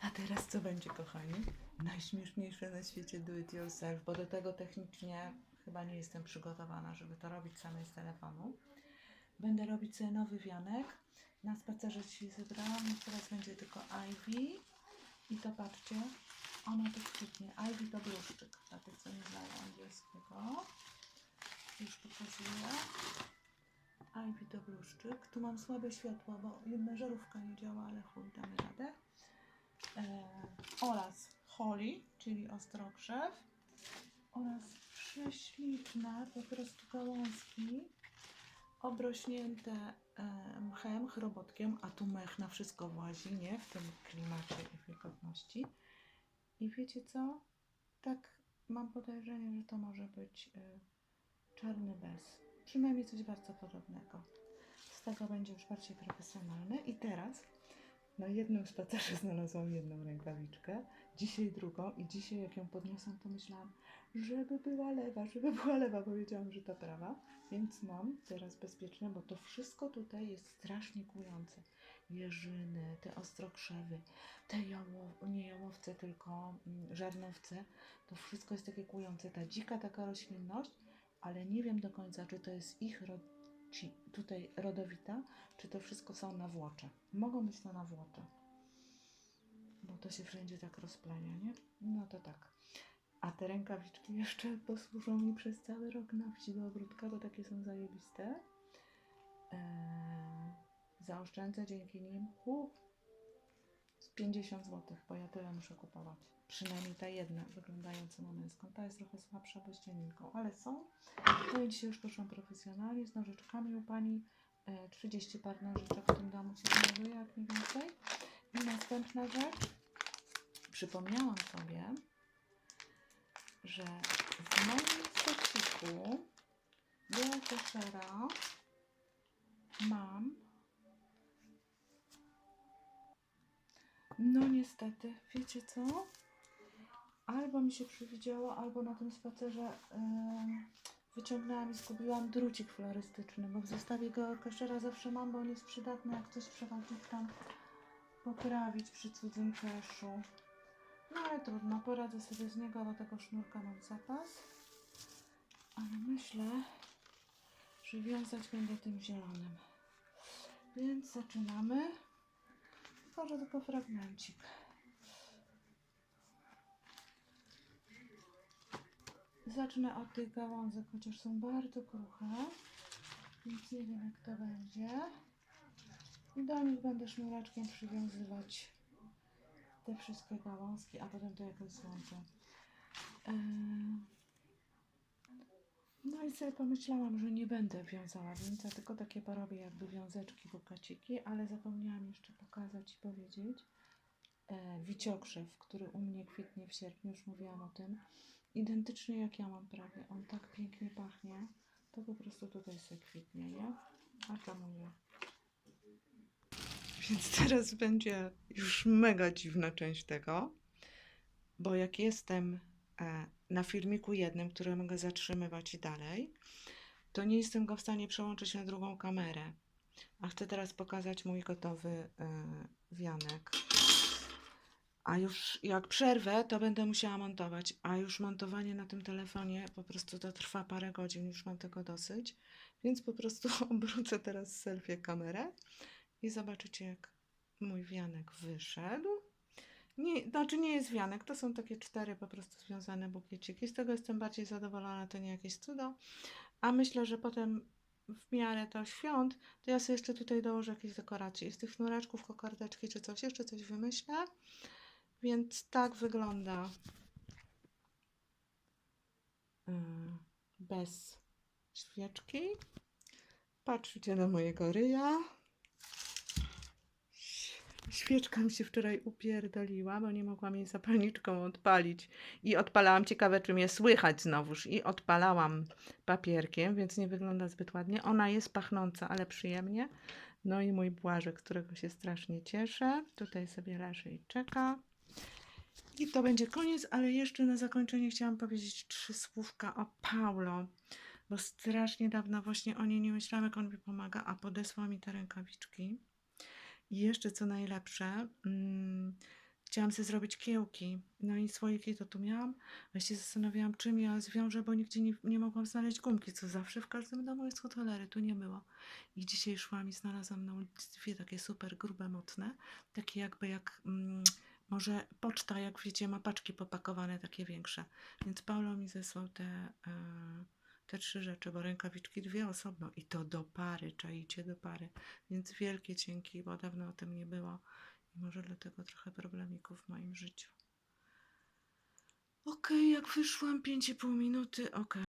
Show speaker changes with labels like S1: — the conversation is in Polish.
S1: A teraz co będzie, kochani? Najśmieszniejsze na świecie do it yourself, bo do tego technicznie chyba nie jestem przygotowana, żeby to robić samej z telefonu. Będę robić sobie nowy wianek. Na spacerze dzisiaj zebrałam, teraz będzie tylko Ivy. I to patrzcie, ono to kwitnie. Ivy to bluszczyk, dla tych, co nie znają angielskiego. Już pokazuję. Ivy to bluszczyk. Tu mam słabe światło, bo jedna żarówka nie działa, ale chuj, damy radę. E, oraz Holly, czyli ostrokrzew. Oraz prześliczne po prostu gałązki obrośnięte e, mchem, chrobotkiem, a tu mech na wszystko włazi, nie? W tym klimacie i wilgotności. I wiecie co? Tak mam podejrzenie, że to może być e, czarny bez. Przynajmniej coś bardzo podobnego. Z tego będzie już bardziej profesjonalny. I teraz na jednym spacerze znalazłam jedną rękawiczkę, dzisiaj drugą i dzisiaj jak ją podniosłam, to myślałam, żeby była lewa, żeby była lewa, powiedziałam, że to prawa, więc mam teraz bezpieczne, bo to wszystko tutaj jest strasznie kujące. Jeżyny, te ostrokrzewy, te jało, nie jałowce, tylko mm, żarnowce, to wszystko jest takie kujące. Ta dzika taka roślinność, ale nie wiem do końca, czy to jest ich rod, ci, tutaj rodowita, czy to wszystko są nawłocze. Mogą być to nawłocze, bo to się wszędzie tak rozplania, nie? No to tak. A te rękawiczki jeszcze posłużą mi przez cały rok na wsi do ogródka, bo takie są zajebiste. Eee, zaoszczędzę dzięki nim 50 zł, bo ja tyle muszę kupować. Przynajmniej ta jedna, wyglądająca na męską. Ta jest trochę słabsza, bo z cieniutką, ale są. No i dzisiaj już poszłam profesjonalnie z nożyczkami u pani. E, 30 par nożyczek w tym domu się znajduje, jak nie więcej. I następna rzecz. Przypomniałam sobie, że w moim stociku do koszera niestety, wiecie co? Albo mi się przewidziało, albo na tym spacerze em, wyciągnęłam i zgubiłam drucik florystyczny, bo w zestawie go koszera zawsze mam, bo on jest przydatny, jak coś trzeba tam poprawić przy cudzym keszu. No ale trudno, poradzę sobie z niego, do tego sznurka mam zapas. Ale myślę, że wiązać będę tym zielonym. Więc zaczynamy. Może tylko fragmencik. Zacznę od tych gałązek, chociaż są bardzo kruche. Więc nie wiem jak to będzie. I do nich będę sznureczkiem przywiązywać te wszystkie gałązki, a potem to jakoś złączę. Eee, No i sobie pomyślałam, że nie będę wiązała wieńca, tylko takie porobię jakby wiązeczki, bukaciki, ale zapomniałam jeszcze pokazać i powiedzieć. E, wiciokrzew, który u mnie kwitnie w sierpniu, już mówiłam o tym. Identycznie jak ja mam prawie, on tak pięknie pachnie, to po prostu tutaj sobie kwitnie, nie? A tam nie. Więc teraz będzie już mega dziwna część tego, bo jak jestem e, na filmiku jednym, który mogę zatrzymywać i dalej, to nie jestem go w stanie przełączyć na drugą kamerę. A chcę teraz pokazać mój gotowy e, wianek. A już jak przerwę, to będę musiała montować. A już montowanie na tym telefonie po prostu to trwa parę godzin, już mam tego dosyć. Więc po prostu obrócę teraz selfie kamerę i zobaczycie, jak mój wianek wyszedł. Nie, znaczy nie jest wianek, to są takie cztery po prostu związane bukieciki. Z tego jestem bardziej zadowolona, to nie jakieś cudo. A myślę, że potem w miarę to świąt, to ja sobie jeszcze tutaj dołożę jakieś dekoracje. Z tych sznureczków, kokardeczki czy coś, jeszcze coś wymyślę. Więc tak wygląda yy, bez świeczki. Patrzcie na mojego ryja. Świeczka mi się wczoraj upierdoliła, bo nie mogłam jej zapalniczką odpalić. I odpalałam, ciekawe czy mnie słychać znowuż, i odpalałam papierkiem, więc nie wygląda zbyt ładnie. Ona jest pachnąca, ale przyjemnie. No i mój błażek, którego się strasznie cieszę. Tutaj sobie leży i czeka. I to będzie koniec, ale jeszcze na zakończenie chciałam powiedzieć trzy słówka o Paulo, bo strasznie dawno właśnie o niej nie myślałam, jak on mi pomaga, a podesłał mi te rękawiczki. I jeszcze co najlepsze, mm, chciałam sobie zrobić kiełki. No i słoiki to tu miałam. Właśnie zastanawiałam, czym ja zwiążę, bo nigdzie nie, nie mogłam znaleźć gumki, co zawsze w każdym domu jest hotelery, tu nie było. I dzisiaj szłam i znalazłam na ulicy dwie takie super grube, mocne, takie jakby jak mm, może poczta, jak wiecie, ma paczki popakowane, takie większe. Więc Paulo mi zesłał te, e, te trzy rzeczy, bo rękawiczki dwie osobno i to do pary, czaicie do pary. Więc wielkie dzięki, bo dawno o tym nie było i może dlatego trochę problemików w moim życiu. Okej, jak wyszłam 5,5 minuty, okej.